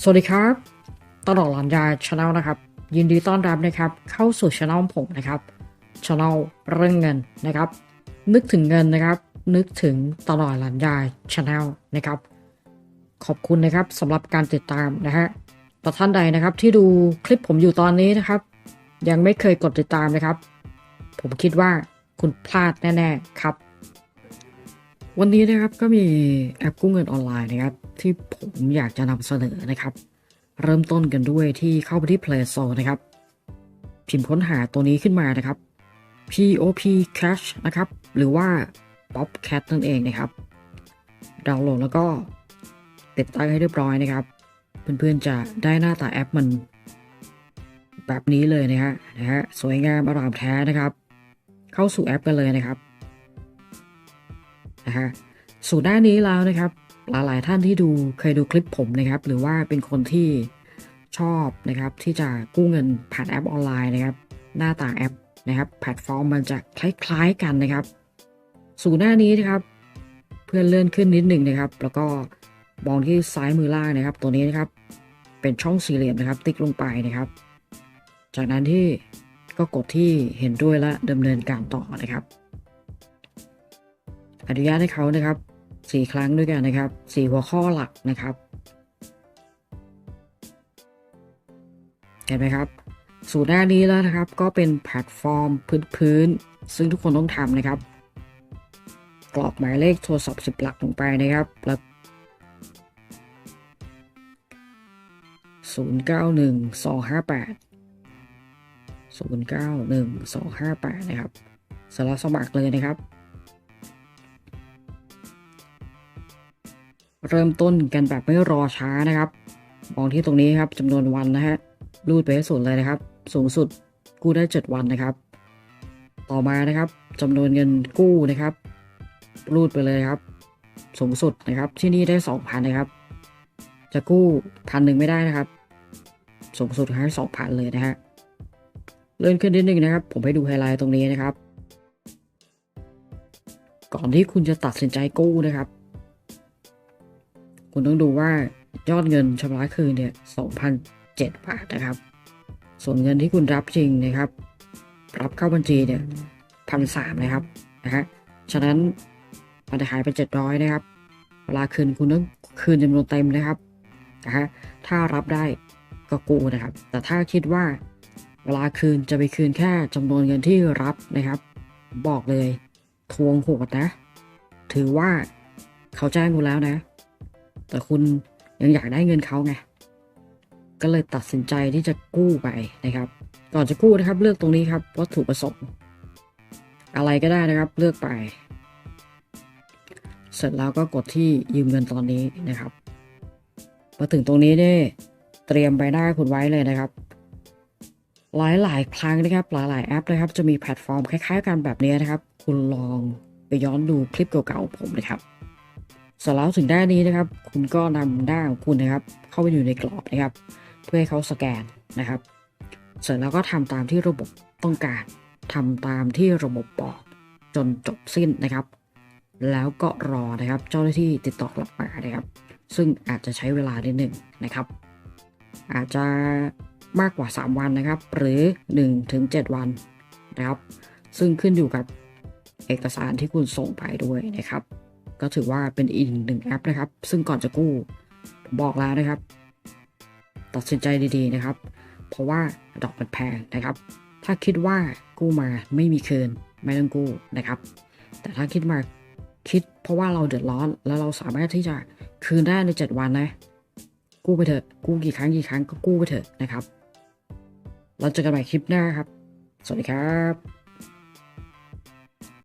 สวัสดีครับตลอดหลันยาชาแนลนะครับ ยินดีต้อนรับนะครับ เข้าสู่ช anel ผมนะครับช anel เรื่องเงินนะครับ นึกถึงเงินนะครับ นึกถึงตลอดหลันยาชาแนลนะครับ ขอบคุณนะครับสำหรับการติดตามนะฮะแต่ท่านใดนะครับที่ดูคลิปผมอยู่ตอนนี้นะครับ ยังไม่เคยกดติดตามนะครับ ผมคิดว่าคุณพลาดแน่ ๆ ครับ วันนี้นะครับก็มีแอปกู้เงินออนไลน์นะครับ ที่ผมอยากจะนำเสนอนะครับ เริ่มต้นกันด้วยที่เข้าไปที่ Play Store นะครับ พิมพ์ค้นหาตัวนี้ขึ้นมานะครับ POP Cash นะครับ หรือว่า Popcat นั่นเองนะครับ ดาวน์โหลดแล้วก็ติดตั้งให้เรียบร้อยนะครับ เพื่อนๆจะได้หน้าตาแอปมัน แบบนี้เลยนะฮะนะฮะสวยงามอร่ามแท้นะครับ เข้าสู่แอปกันเลยนะครับนะฮะสู่หน้านี้แล้วนะครับ หลายๆท่านที่ดูเคยดูคลิปผมนะครับ หรือว่าเป็นคนที่ชอบนะครับ ที่จะกู้เงินผ่านแอปออนไลน์นะครับ หน้าตาแอปนะครับ แพลตฟอร์มมันจะคล้ายๆกันนะครับ สู่หน้านี้นะครับ เพื่อนเลื่อนขึ้นนิดหนึ่งนะครับ แล้วก็มองที่ซ้ายมือล่างนะครับ ตัวนี้นะครับ เป็นช่องสี่เหลี่ยมนะครับ ติ๊กลงไปนะครับ จากนั้นที่ก็กดที่เห็นด้วยและดำเนินการต่อนะครับ อนุญาตให้เขานะครับ สี่ครั้งด้วยกันนะครับสี่หัวข้อหลักนะครับ เห็นไหมครับ สู่หน้านี้แล้วนะครับ ก็เป็นแพลตฟอร์มพื้นๆซึ่งทุกคนต้องทำนะครับ กรอกหมายเลขโทรศัพท์สิบหลักลงไปนะครับแล้วศูนย์เก้าหนึ่งสองห้าแปดศูนย์เก้าหนึ่งสองห้าแปดนะครับสร็จแล้วสมัครเลยนะครับ เริ่มต้นกันแบบไม่รอช้านะครับ มองที่ตรงนี้ครับจำนวนวันนะฮะรูดไปให้สุดเลยนะครับ สูงสุดกู้ได้ 7 วันนะครับ ต่อมานะครับจำนวนเงินกู้นะครับ รูดไปเลยครับ สูงสุดนะครับที่นี่ได้ 2,000นะครับ จะกู้พันหนึ่งไม่ได้นะครับ สูงสุดให้2,000เลยนะฮะเลื่อนขึ้นนิดนึงนะครับ ผมให้ดูไฮไลท์ตรงนี้นะครับ ก่อนที่คุณจะตัดสินใจกู้นะครับ คุณต้องดูว่ายอดเงินชำระคืนเนี่ย2,007บาทนะครับ ส่วนเงินที่คุณรับจริงนะครับ รับเข้าบัญชีเนี่ยพันสามนะครับนะฮะฉะนั้นมันจะหายไป 700 นะครับ เวลาคืนคุณต้องคืนจำนวนเต็มนะครับนะฮะถ้ารับได้ก็กู้นะครับ แต่ถ้าคิดว่าเวลาคืนจะไปคืนแค่จำนวนเงินที่รับนะครับ บอกเลยทวงโหดนะ ถือว่าเขาแจ้งคุณแล้วนะ แต่คุณยังอยากได้เงินเขาไง ก็เลยตัดสินใจที่จะกู้ไปนะครับ ก่อนจะกู้นะครับ เลือกตรงนี้ครับวัตถุประสงค์อะไรก็ได้นะครับเลือกไป เสร็จแล้วก็กดที่ยืมเงินตอนนี้นะครับมาถึงตรงนี้เนี่ยเตรียมใบหน้าคุณไว้เลยนะครับ หลายหลายครั้งนะครับ หลายหลายแอปนะครับ จะมีแพลตฟอร์มคล้ายๆ กันแบบนี้นะครับ คุณลองไปย้อนดูคลิปเก่าๆผมนะครับ สร็จแล้วถึงด้านนี้นะครับ คุณก็นำหน้าของคุณนะครับ เข้าไปอยู่ในกรอบนะครับ เพื่อให้เขาสแกนนะครับ เสร็จแล้วก็ทำตามที่ระบบต้องการทำตามที่ระบบบอกจนจบสิ้นนะครับ แล้วก็รอนะครับ เจ้าหน้าที่ติดต่อกลับมานะครับ ซึ่งอาจจะใช้เวลานิดหนึ่งนะครับ อาจจะมากกว่า 3 วันนะครับ หรือ1ถึง7วันนะครับ ซึ่งขึ้นอยู่กับเอกสารที่คุณส่งไปด้วยนะครับ ก็ถือว่าเป็นอีกหนึ่งแอปนะครับ ซึ่งก่อนจะกู้ผมบอกแล้วนะครับ ตัดสินใจดีๆนะครับ เพราะว่าดอกมันแพงนะครับ ถ้าคิดว่ากู้มาไม่มีคืนไม่ต้องกู้นะครับ แต่ถ้าคิดมาคิดเพราะว่าเราเดือดร้อนแล้วเราสามารถที่จะคืนได้ใน 7 วันนะ กู้ไปเถอะกู้กี่ครั้งกี่ครั้งก็กู้ไปเถอะนะครับเราเจอกันใหม่คลิปหน้าครับ สวัสดีครับ